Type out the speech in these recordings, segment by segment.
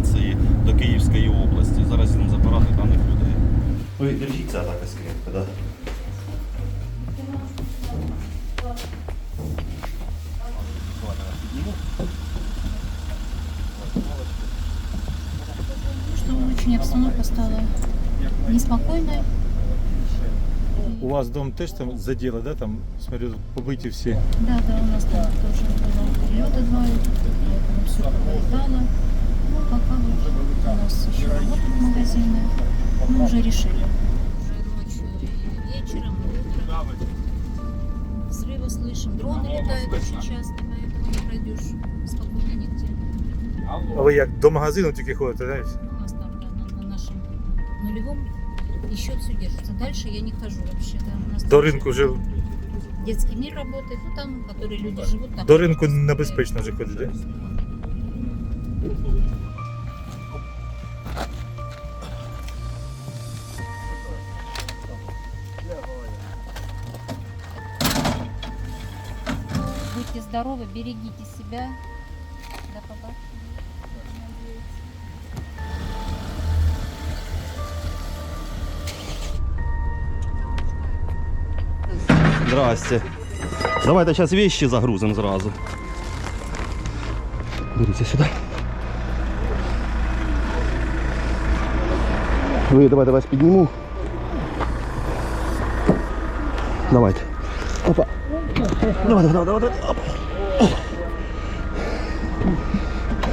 евакуації до Київської області. Зараз будемо забирати даних людей. Ви держіться так скріпка, да? что очень обстановка стала неспокойной. У вас дом теж там задело, да? Там, смотрю, побиті всі. Да, да, у нас там тоже было прилеты два, поэтому все повылетало. магазины. Мы уже решили. Уже ночью и вечером, и утром. Взрывы слышим. Дроны летают очень часто, поэтому не пройдешь спокойно нигде. А ви як до магазину тільки ходите, знаєте? У нас там да, на, на нашем нулевом еще все держится. Дальше я не хожу вообще. Да. У нас До там ринку вже детский мир работает, ну там, которые люди живут. Там до ринку небезпечно вже ходити. Будьте здоровы, берегите себя. До побачення. Здрасте. Давайте зараз вещи загрузимо зразу. Беріться сюди. Ви давайте вас підніму. Давайте. Опа. Давай, давай, давай, давай. Опа.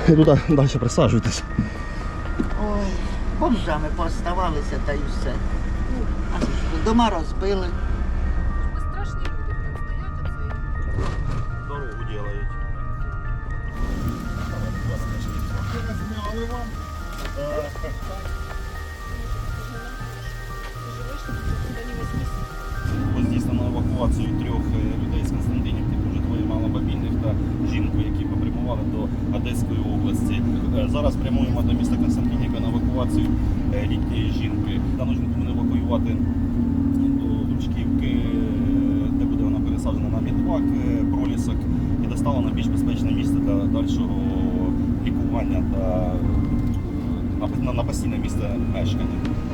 І туди далі присаджуйтесь. Ой, бомжами пооставалися та й все. А що ж ви, дома розбили. Дорогу делають. Було здійснено евакуацію трьох е, людей з Константинівки, дуже двоє малобабільних та жінку, які попрямували до Одеської області. Е, Зараз прямуємо до міста Константинівка на евакуацію е, літньої жінки. Дану жінку ми евакуювати до Лучківки, е, де буде вона пересаджена на е, пролісок і доставлена на більш безпечне місце для дальшого лікування та на постійне місце мешкання.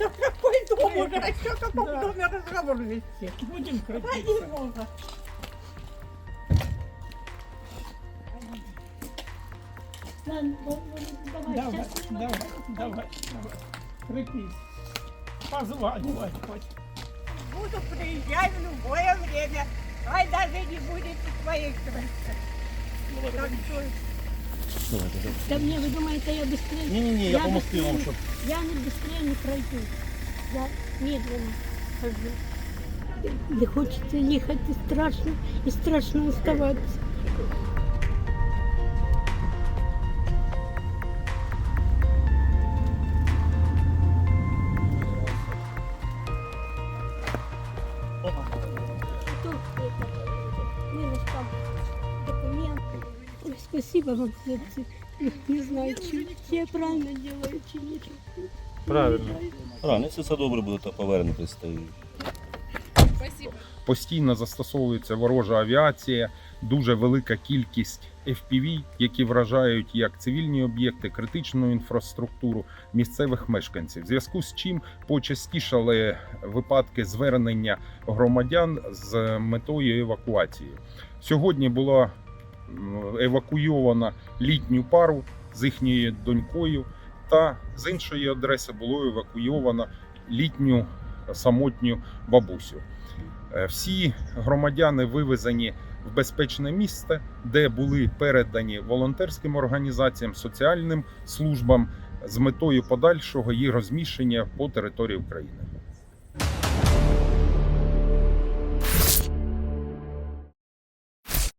Да какой дом уже? О что каком доме разговор вести? Будем Ради крутиться. бога. Давай, давай, давай, давай. Крепись. Позванивать хоть. Буду приезжать в любое время. Ай, даже не будет крышек. Так что Да мне, вы думаете, я быстрее? Ні, ні, ні, я Я помогти вам, быстрее. щоб Я не быстрее не пройду. Я медленно хожу. Не хочется ехать и страшно, и страшно оставаться. Спасибо вам, хлопцы. Не знаю, чи, я правильно делаю, чи нет. Правильно. рано, якщо все добре буде, то повернетесь. Та й... постійно застосовується ворожа авіація, дуже велика кількість FPV, які вражають як цивільні об'єкти, критичну інфраструктуру місцевих мешканців. В зв'язку з чим почастішали випадки звернення громадян з метою евакуації. Сьогодні була евакуйована літню пару з їхньою донькою, та з іншої адреси було евакуйовано літню самотню бабусю. Е, Всі громадяни вивезені в безпечне місце, де були передані волонтерським організаціям, соціальним службам з метою подальшого їх розміщення по території України.